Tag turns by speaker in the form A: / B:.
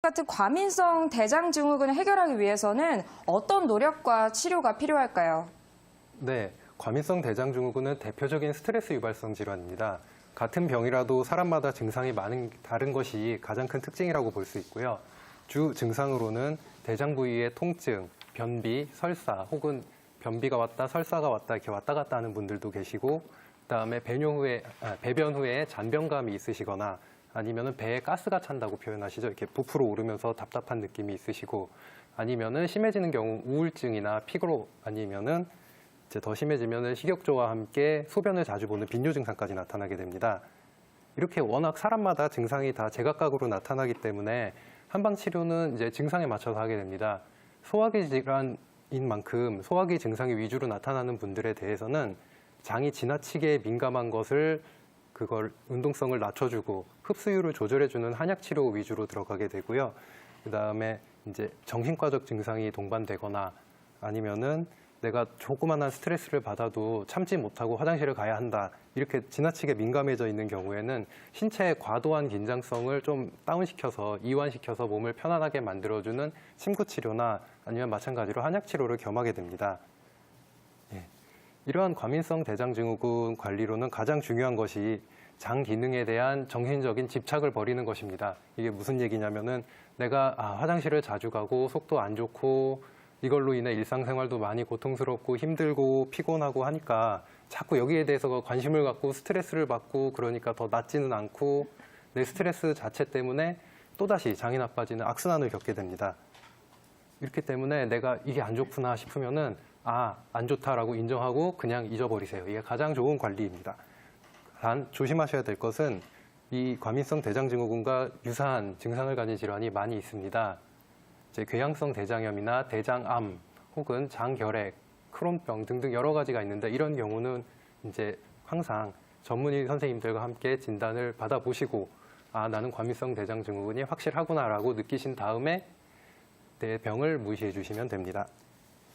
A: 같은 과민성 대장 증후군을 해결하기 위해서는 어떤 노력과 치료가 필요할까요?
B: 네, 과민성 대장 증후군은 대표적인 스트레스 유발성 질환입니다. 같은 병이라도 사람마다 증상이 많은 다른 것이 가장 큰 특징이라고 볼 수 있고요. 주 증상으로는 대장 부위의 통증, 변비, 설사 혹은 변비가 왔다, 설사가 왔다 이렇게 왔다 갔다 하는 분들도 계시고 그다음에 배뇨 후에 아, 배변 후에 잔변감이 있으시거나 아니면은 배에 가스가 찬다고 표현하시죠. 이렇게 부풀어 오르면서 답답한 느낌이 있으시고 아니면은 심해지는 경우 우울증이나 피로 아니면은 이제 더 심해지면은 식욕조와 함께 소변을 자주 보는 빈뇨 증상까지 나타나게 됩니다. 이렇게 워낙 사람마다 증상이 다 제각각으로 나타나기 때문에 한방 치료는 이제 증상에 맞춰서 하게 됩니다. 소화기 질환인 만큼 소화기 증상이 위주로 나타나는 분들에 대해서는 장이 지나치게 민감한 것을 그걸 운동성을 낮춰주고 흡수율을 조절해주는 한약 치료 위주로 들어가게 되고요. 그 다음에 이제 정신과적 증상이 동반되거나 아니면은 내가 조그만한 스트레스를 받아도 참지 못하고 화장실을 가야 한다. 이렇게 지나치게 민감해져 있는 경우에는 신체의 과도한 긴장성을 좀 다운시켜서 이완시켜서 몸을 편안하게 만들어주는 침구 치료나 아니면 마찬가지로 한약 치료를 겸하게 됩니다. 예. 이러한 과민성 대장증후군 관리로는 가장 중요한 것이 장 기능에 대한 정신적인 집착을 버리는 것입니다. 이게 무슨 얘기냐면은 내가 아, 화장실을 자주 가고 속도 안 좋고 이걸로 인해 일상생활도 많이 고통스럽고 힘들고 피곤하고 하니까 자꾸 여기에 대해서 관심을 갖고 스트레스를 받고 그러니까 더 낫지는 않고 내 스트레스 자체 때문에 또다시 장이 나빠지는 악순환을 겪게 됩니다. 이렇기 때문에 내가 이게 안 좋구나 싶으면은 아, 안 좋다라고 인정하고 그냥 잊어버리세요. 이게 가장 좋은 관리입니다. 단 조심하셔야 될 것은 이 과민성 대장증후군과 유사한 증상을 가진 질환이 많이 있습니다. 이제 궤양성 대장염이나 대장암 혹은 장결핵, 크론병 등등 여러 가지가 있는데 이런 경우는 이제 항상 전문의 선생님들과 함께 진단을 받아보시고 아 나는 과민성 대장증후군이 확실하구나라고 느끼신 다음에 내 병을 무시해 주시면 됩니다.